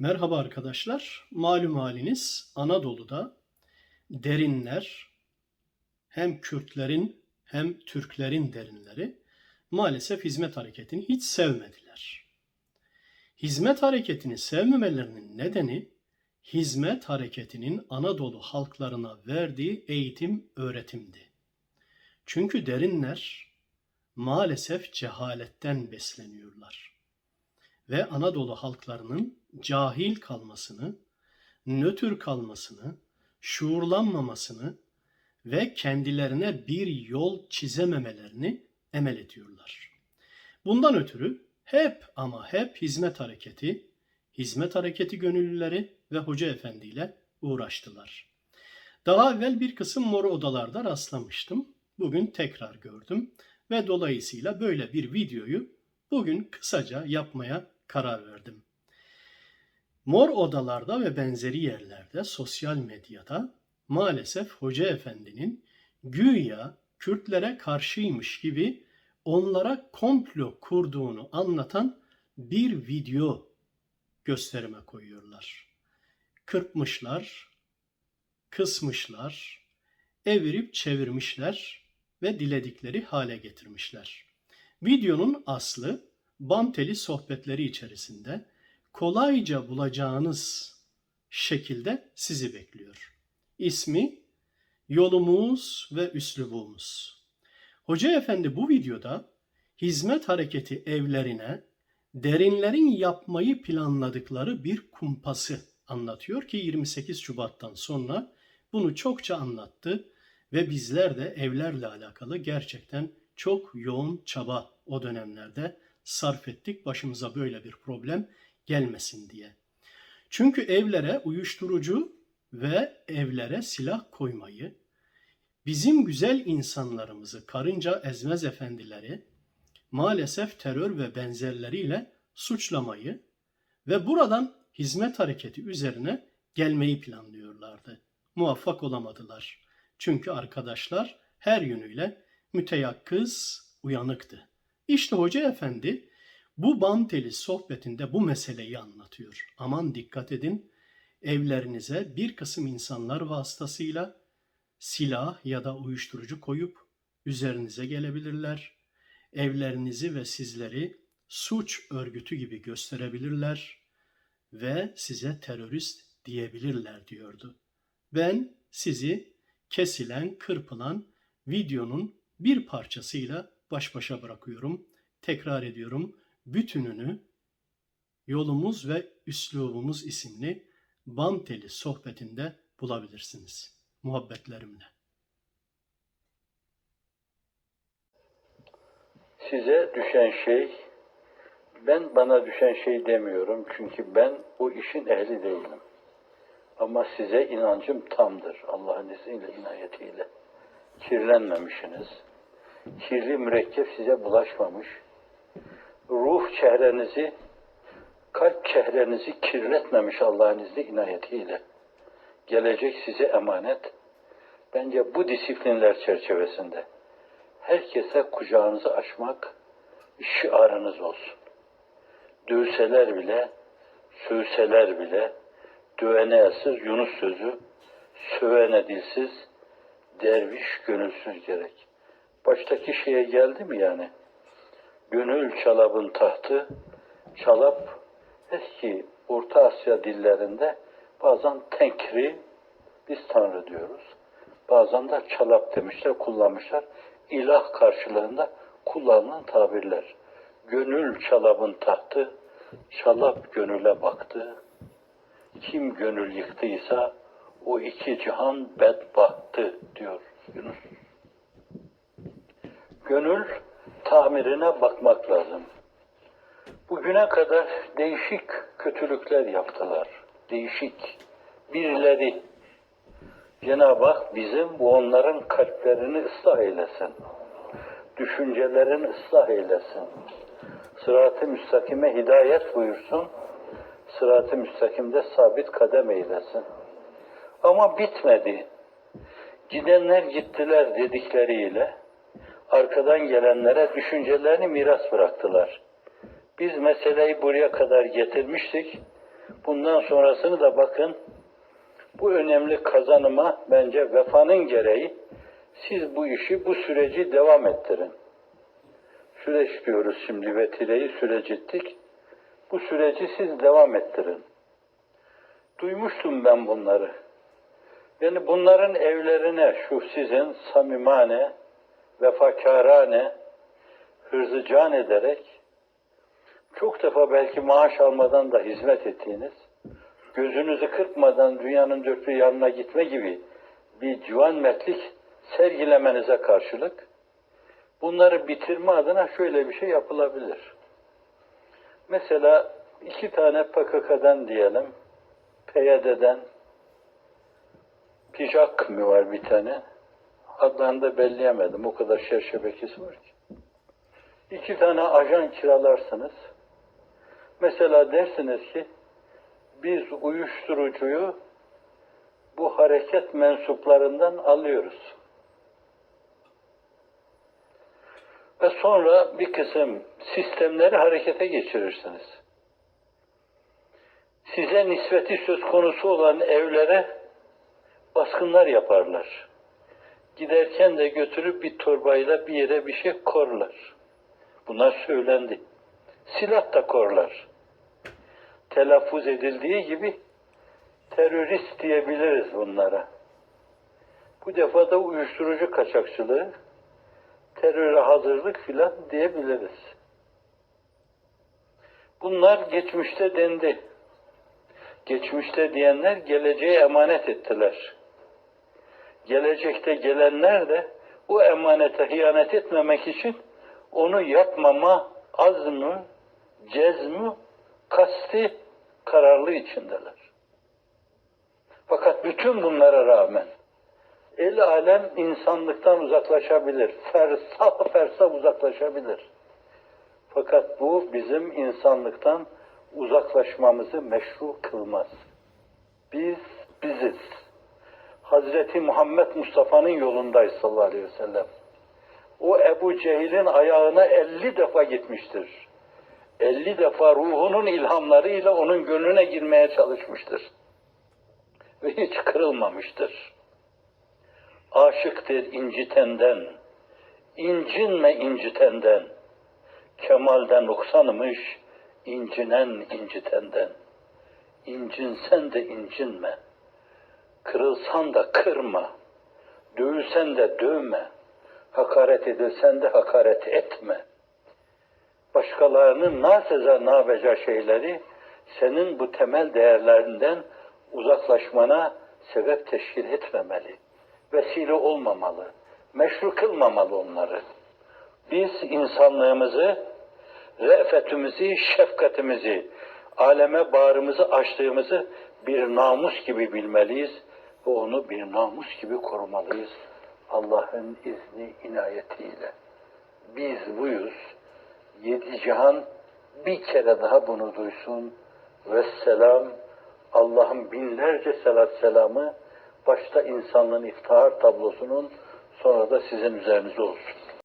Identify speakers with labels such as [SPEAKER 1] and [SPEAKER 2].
[SPEAKER 1] Merhaba arkadaşlar. Malum haliniz Anadolu'da derinler hem Kürtlerin hem Türklerin derinleri maalesef hizmet hareketini hiç sevmediler. Hizmet hareketini sevmemelerinin nedeni hizmet hareketinin Anadolu halklarına verdiği eğitim öğretimdi. Çünkü derinler maalesef cehaletten besleniyorlar ve Anadolu halklarının cahil kalmasını, nötr kalmasını, şuurlanmamasını ve kendilerine bir yol çizememelerini emel ediyorlar. Bundan ötürü hep ama hep hizmet hareketi, hizmet hareketi gönüllüleri ve hoca efendi ile uğraştılar. Daha evvel bir kısım mor odalarda rastlamıştım. Bugün tekrar gördüm ve dolayısıyla böyle bir videoyu bugün kısaca yapmaya karar verdim. Mor odalarda ve benzeri yerlerde sosyal medyada maalesef Hoca Efendi'nin güya Kürtlere karşıymış gibi onlara komplo kurduğunu anlatan bir video gösterime koyuyorlar. Kırpmışlar, kısmışlar, evirip çevirmişler ve diledikleri hale getirmişler. Videonun aslı Banteli sohbetleri içerisinde kolayca bulacağınız şekilde sizi bekliyor. İsmi Yolumuz ve Üslubumuz. Hoca Efendi bu videoda hizmet hareketi evlerine derinlerin yapmayı planladıkları bir kumpası anlatıyor ki 28 Şubat'tan sonra bunu çokça anlattı ve bizler de evlerle alakalı gerçekten çok yoğun çaba o dönemlerde sarf ettik başımıza böyle bir problem gelmesin diye. Çünkü evlere uyuşturucu ve evlere silah koymayı, bizim güzel insanlarımızı karınca ezmez efendileri maalesef terör ve benzerleriyle suçlamayı ve buradan hizmet hareketi üzerine gelmeyi planlıyorlardı. Muvaffak olamadılar. Çünkü arkadaşlar her yönüyle müteyakkız, uyanıktı. İşte Hoca Efendi bu Banteli sohbetinde bu meseleyi anlatıyor. Aman dikkat edin evlerinize bir kısım insanlar vasıtasıyla silah ya da uyuşturucu koyup üzerinize gelebilirler. Evlerinizi ve sizleri suç örgütü gibi gösterebilirler ve size terörist diyebilirler diyordu. Ben sizi kesilen, kırpılan videonun bir parçasıyla baş başa bırakıyorum. Tekrar ediyorum. Bütününü Yolumuz ve Üslubumuz isimli Banteli sohbetinde bulabilirsiniz. Muhabbetlerimle.
[SPEAKER 2] Size düşen şey, ben bana düşen şey demiyorum çünkü ben bu işin ehli değilim. Ama size inancım tamdır Allah'ın izniyle, inayetiyle. Kirlenmemişsiniz. Kirli mürekkep size bulaşmamış. Ruh çehrenizi, kalp çehrenizi kirletmemiş Allah'ın izni inayetiyle. Gelecek size emanet. Bence bu disiplinler çerçevesinde herkese kucağınızı açmak şiarınız olsun. Dövseler bile, sövseler bile, dövene Yunus sözü, sövene dilsiz, derviş gönülsüz gerek. Baştaki şeye geldi mi yani? Gönül çalabın tahtı, çalap eski Orta Asya dillerinde bazen tenkri, biz Tanrı diyoruz. Bazen de çalap demişler, kullanmışlar. İlah karşılığında kullanılan tabirler. Gönül çalabın tahtı, çalap gönüle baktı. Kim gönül yıktıysa o iki cihan bedbahtı diyor Yunus. Gönül tamirine bakmak lazım. Bugüne kadar değişik kötülükler yaptılar. Değişik. Birileri Cenab-ı Hak bizim bu onların kalplerini ıslah eylesin. Düşüncelerini ıslah eylesin. Sırat-ı müstakime hidayet buyursun. Sırat-ı müstakimde sabit kadem eylesin. Ama bitmedi. Gidenler gittiler dedikleriyle arkadan gelenlere düşüncelerini miras bıraktılar. Biz meseleyi buraya kadar getirmiştik. Bundan sonrasını da bakın bu önemli kazanıma bence vefanın gereği siz bu işi, bu süreci devam ettirin. Süreç diyoruz şimdi vetileyi süreç ettik. Bu süreci siz devam ettirin. Duymuştum ben bunları. Yani bunların evlerine şu sizin samimane, vefakarane, hırzı can ederek çok defa belki maaş almadan da hizmet ettiğiniz, gözünüzü kırpmadan dünyanın dört bir yanına gitme gibi bir civan mertlik sergilemenize karşılık bunları bitirme adına şöyle bir şey yapılabilir. Mesela iki tane PKK'dan diyelim, PYD'den, Pijak mı var bir tane? Adlarını da belleyemedim. O kadar şer şebekesi var ki. İki tane ajan kiralarsınız. Mesela dersiniz ki biz uyuşturucuyu bu hareket mensuplarından alıyoruz. Ve sonra bir kısım sistemleri harekete geçirirsiniz. Size nispeti söz konusu olan evlere baskınlar yaparlar. Giderken de götürüp bir torbayla bir yere bir şey korlar. Bunlar söylendi. Silah da korlar. Telaffuz edildiği gibi terörist diyebiliriz bunlara. Bu defa da uyuşturucu kaçakçılığı, teröre hazırlık filan diyebiliriz. Bunlar geçmişte dendi. Geçmişte diyenler geleceğe emanet ettiler. Gelecekte gelenler de bu emanete hıyanet etmemek için onu yapmama azmı, cezmi, kasti kararlı içindeler. Fakat bütün bunlara rağmen el alem insanlıktan uzaklaşabilir. Fersah fersah uzaklaşabilir. Fakat bu bizim insanlıktan uzaklaşmamızı meşru kılmaz. Biz biziz. Hazreti Muhammed Mustafa'nın yolundayız sallallahu aleyhi ve sellem. O Ebu Cehil'in ayağına 50 defa gitmiştir. 50 defa ruhunun ilhamlarıyla onun gönlüne girmeye çalışmıştır. Ve hiç kırılmamıştır. Aşıktır incitenden, incinme incitenden, kemalden noksanmış, incinen incitenden. İncinsen de incinme, kırılsan da kırma, dövülsen de dövme, hakaret edilsen de hakaret etme. Başkalarının naseza nabeca şeyleri senin bu temel değerlerinden uzaklaşmana sebep teşkil etmemeli. Vesile olmamalı. Meşru kılmamalı onları. Biz insanlığımızı, re'fetimizi, şefkatimizi, aleme bağrımızı açtığımızı bir namus gibi bilmeliyiz ve onu bir namus gibi korumalıyız. Allah'ın izni inayetiyle. Biz buyuz. Yedi cihan bir kere daha bunu duysun. Vesselam. Allah'ın binlerce selat selamı başta insanlığın iftihar tablosunun sonra da sizin üzerinize olsun.